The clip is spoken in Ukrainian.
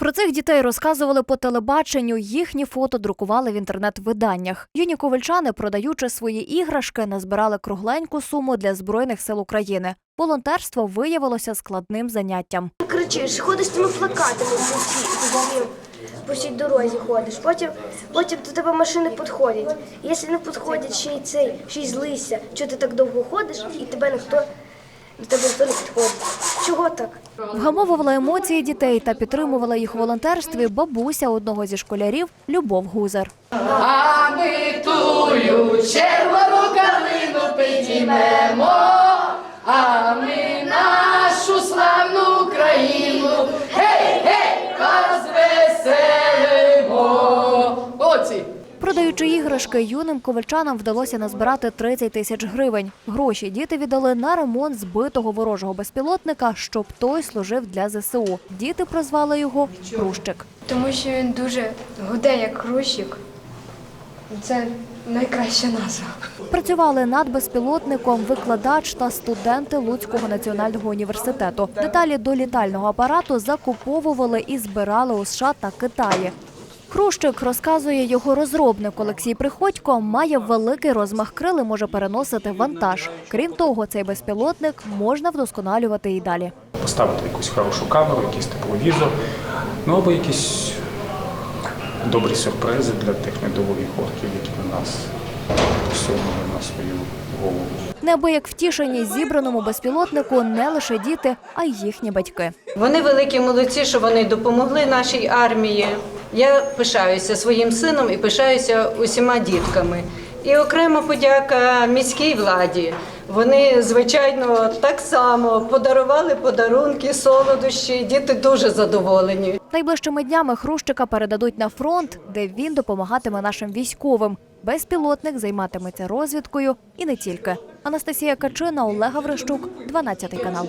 Про цих дітей розказували по телебаченню. Їхні фото друкували в інтернет-виданнях. Юні ковальчани, продаючи свої іграшки, назбирали кругленьку суму для збройних сил України. Волонтерство виявилося складним заняттям. кричиш, ходиш тими плакатами по всій, дорозі ходиш. Потім, потім до тебе машини підходять. Якщо не підходять ще й цей, ще й злися, що ти так довго ходиш, і тебе ніхто до тебе ніхто не підходить. Чого так? Вгамовувала емоції дітей та підтримувала їх у волонтерстві бабуся одного зі школярів Любов Гузар. А ми тую червону калину підіймемо, а ми Продаючи іграшки, юним ковальчанам вдалося назбирати 30 тисяч гривень. Гроші діти віддали на ремонт збитого ворожого безпілотника, щоб той служив для ЗСУ. Діти прозвали його Хрущик. Тому що він дуже гуде, як хрущик. Це найкраща назва. Працювали над безпілотником викладач та студенти Луцького національного університету. Деталі до літального апарату закуповували і збирали у США та Китаї. Хрущик розказує його розробник Олексій Приходько, має великий розмах крил і може переносити вантаж. Крім того, цей безпілотник можна вдосконалювати і далі. поставити якусь хорошу камеру, якийсь тепловізор, ну або якісь добрі сюрпризи для тих недолугих орків, які на нас посунули на свою голову. Неабияк втішені зібраному безпілотнику не лише діти, а й їхні батьки. Вони великі молодці, що вони допомогли нашій армії. Я пишаюся своїм сином і пишаюся усіма дітками. І окрема подяка міській владі. Вони, звичайно, так само подарували подарунки, солодощі. Діти дуже задоволені. Найближчими днями Хрущика передадуть на фронт, де він допомагатиме нашим військовим. Безпілотник займатиметься розвідкою і не тільки. Анастасія Качина, Олега Врищук, 12 канал.